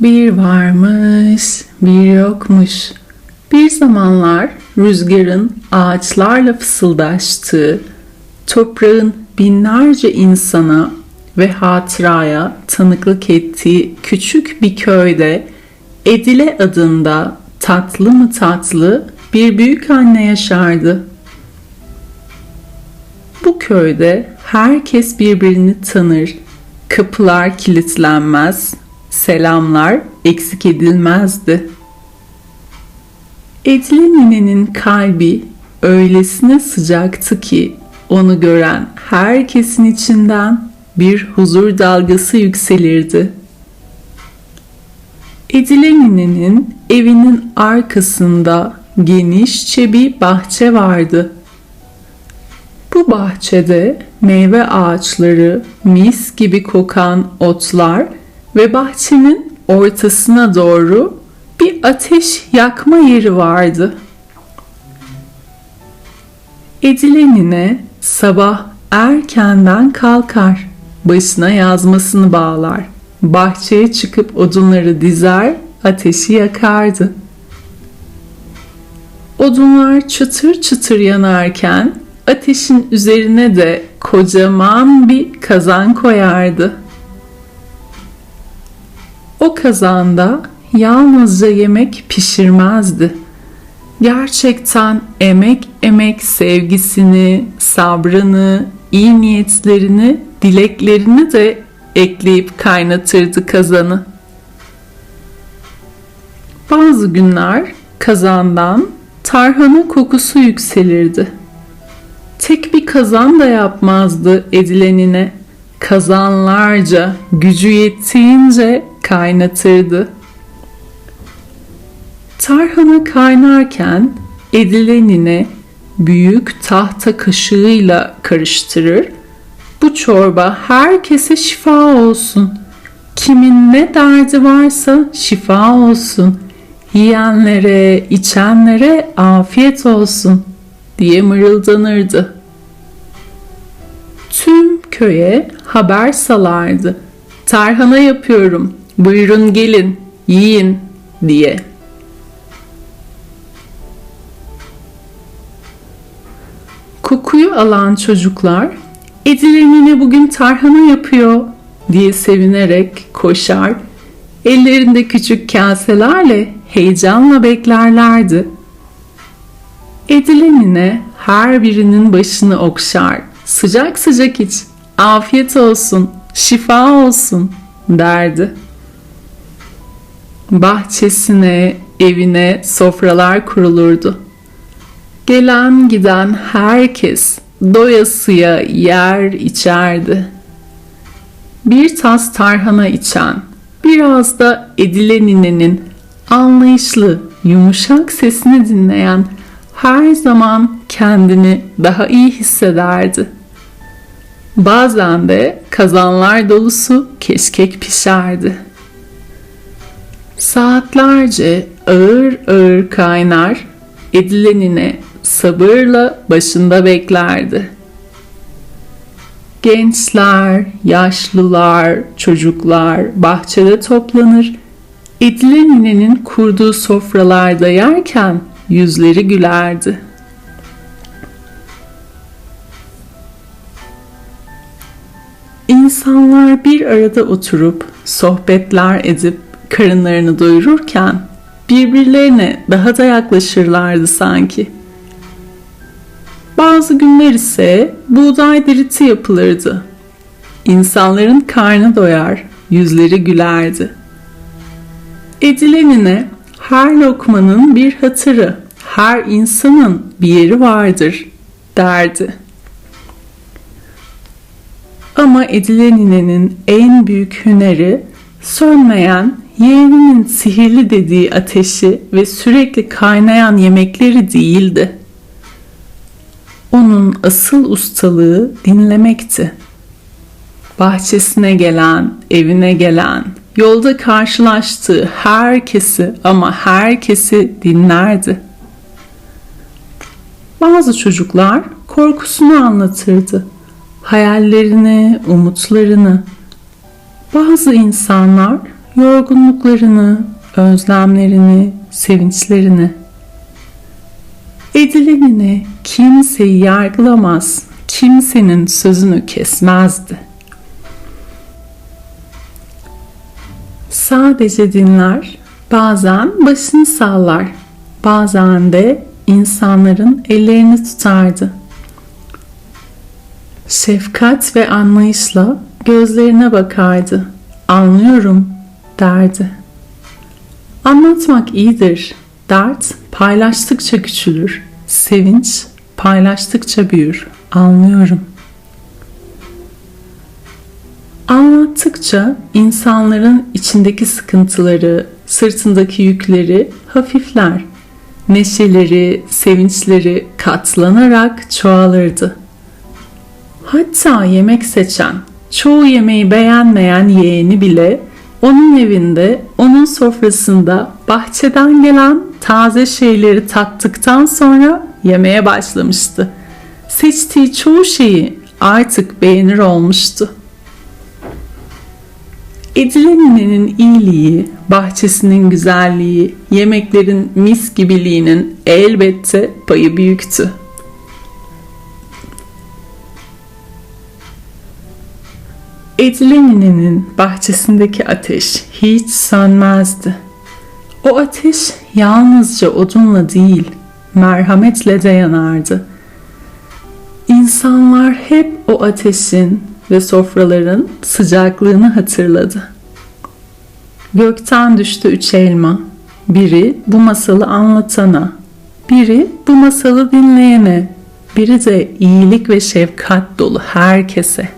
Bir varmış, bir yokmuş. Bir zamanlar rüzgarın ağaçlarla fısıldaştığı, toprağın binlerce insana ve hatıraya tanıklık ettiği küçük bir köyde Edile adında tatlı mı tatlı bir büyük anne yaşardı. Bu köyde herkes birbirini tanır, kapılar kilitlenmez, selamlar eksik edilmezdi. Edile ninenin kalbi öylesine sıcaktı ki onu gören herkesin içinden bir huzur dalgası yükselirdi. Edile ninenin evinin arkasında genişçe bir bahçe vardı. Bu bahçede meyve ağaçları, mis gibi kokan otlar ve bahçenin ortasına doğru bir ateş yakma yeri vardı. Edilenine sabah erkenden kalkar, başına yazmasını bağlar, bahçeye çıkıp odunları dizer, ateşi yakardı. Odunlar çıtır çıtır yanarken ateşin üzerine de kocaman bir kazan koyardı. O kazanda yalnızca yemek pişirmezdi. Gerçekten emek emek sevgisini, sabrını, iyi niyetlerini, dileklerini de ekleyip kaynatırdı kazanı. Bazı günler kazandan tarhana kokusu yükselirdi. Tek bir kazan da yapmazdı edilenine. Kazanlarca, gücü yettiğince kaynatırdı. Tarhana kaynarken edilenine büyük tahta kaşığıyla karıştırır. Bu çorba herkese şifa olsun. Kimin ne derdi varsa şifa olsun. Yiyenlere, içenlere afiyet olsun diye mırıldanırdı. Tüm köye haber salardı. Tarhana yapıyorum. Buyurun gelin, yiyin diye. Kokuyu alan çocuklar Edilenine bugün tarhana yapıyor diye sevinerek koşar. Ellerinde küçük kaselerle heyecanla beklerlerdi. Edilenine her birinin başını okşar. Sıcak sıcak iç, afiyet olsun, şifa olsun derdi. Bahçesine, evine sofralar kurulurdu. Gelen giden herkes doyasıya yer içerdi. Bir tas tarhana içen, biraz da Edile ninenin anlayışlı, yumuşak sesini dinleyen her zaman kendini daha iyi hissederdi. Bazen de kazanlar dolusu keşkek pişerdi. Saatlerce ağır ağır kaynar, edilenine sabırla başında beklerdi. Gençler, yaşlılar, çocuklar bahçede toplanır. Edilen ninenin kurduğu sofralarda yerken yüzleri gülerdi. İnsanlar bir arada oturup sohbetler edip karınlarını doyururken birbirlerine daha da yaklaşırlardı sanki. Bazı günler ise buğday diriti yapılırdı. İnsanların karnı doyar, yüzleri gülerdi. Edilenine her lokmanın bir hatırı, her insanın bir yeri vardır derdi. Ama Edilenine'nin en büyük hüneri sönmeyen yeğeninin sihirli dediği ateşi ve sürekli kaynayan yemekleri değildi. Onun asıl ustalığı dinlemekti. Bahçesine gelen, evine gelen, yolda karşılaştığı herkesi ama herkesi dinlerdi. Bazı çocuklar korkusunu anlatırdı. Hayallerini, umutlarını. Bazı insanlar yorgunluklarını, özlemlerini, sevinçlerini. Edilenini kimseyi yargılamaz, kimsenin sözünü kesmezdi. Sadece dinler, bazen başını sallar, bazen de insanların ellerini tutardı. Şefkat ve anlayışla gözlerine bakardı. Anlıyorum derdi. Anlatmak iyidir. Dert paylaştıkça küçülür. Sevinç paylaştıkça büyür. Anlıyorum. Anlattıkça insanların içindeki sıkıntıları, sırtındaki yükleri hafifler. Neşeleri, sevinçleri katlanarak çoğalırdı. Hatta yemek seçen, çoğu yemeği beğenmeyen yeğeni bile onun evinde, onun sofrasında bahçeden gelen taze şeyleri tattıktan sonra yemeye başlamıştı. Seçtiği çoğu şeyi artık beğenir olmuştu. Edilenin'in iyiliği, bahçesinin güzelliği, yemeklerin mis gibiliğinin elbette payı büyüktü. Edilenin'in bahçesindeki ateş hiç sönmezdi. O ateş yalnızca odunla değil, merhametle de yanardı. İnsanlar hep o ateşin ve sofraların sıcaklığını hatırladı. Gökten düştü üç elma. Biri bu masalı anlatana, biri bu masalı dinleyene, biri de iyilik ve şefkat dolu herkese.''